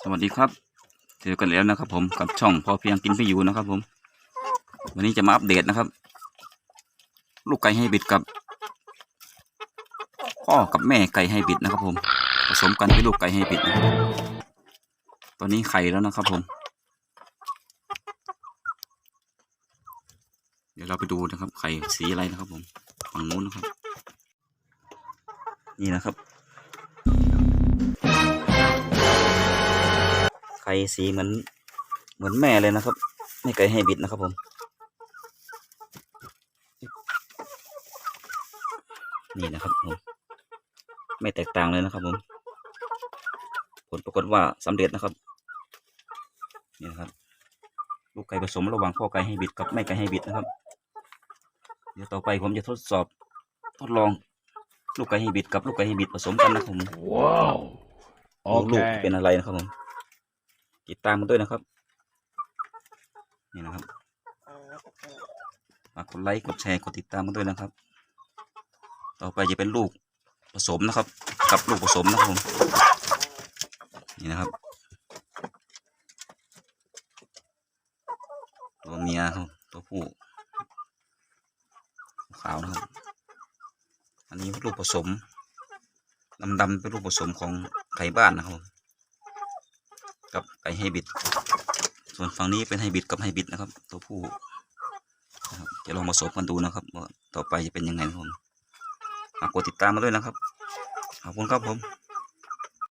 สวัสดีครับ เจอกันแล้วนะครับ ผมกับช่องพอเพียงกินไปอยู่นะครับ ผม วันนี้จะมาอัปเดตนะครับ ลูกไก่ให้บิดกับพ่อกับแม่ไก่ให้บิดนะครับ ผม ผสมกันเป็นลูกไก่ให้บิดนะตอนนี้ไข่แล้วนะครับ ผม เดี๋ยวเราไปดูนะครับ ไข่สีอะไรนะครับ ผมฝั่งนู้นนะครับ นี่นะครับ ไข่สีเหมือนเหมือนแม่เลยนะครับแม่ไก่ให้บิดนะครับผม นี่นะครับผม ไม่แตกต่างเลยนะครับผม ผลปรากฏว่าสำเร็จนะครับ นี่นะครับ ลูกไก่ผสมระหว่างพ่อไก่ให้บิดกับแม่ไก่ให้บิดนะครับ เดี๋ยวต่อไปผมจะทดสอบทดลองลูกไก่ให้บิดกับลูกไก่ให้บิดผสมกันนะครับผม Wow. ลูก Okay. เป็นอะไรนะครับผม ติดตามกันด้วยนะครับ นี่นะครับฝากกดไลค์กดแชร์กดติดตามกันด้วยนะครับ ต่อไปจะเป็นลูกผสมนะครับ กับลูกผสมนะครับผมนี่นะครับตัวเมียครับตัวผู้ขาวนะครับ อันนี้ลูกผสมดำๆเป็นลูกผสมของไก่บ้านนะครับ กับไก่ไฮบิด ส่วนฝั่งนี้เป็นไฮบิดกับไฮบิดนะครับ ตัวผู้นะครับจะลองผสมกันดูนะครับว่าต่อไปจะเป็นยังไงครับผมฝากกดติดตามมาด้วยนะครับขอบคุณครับผม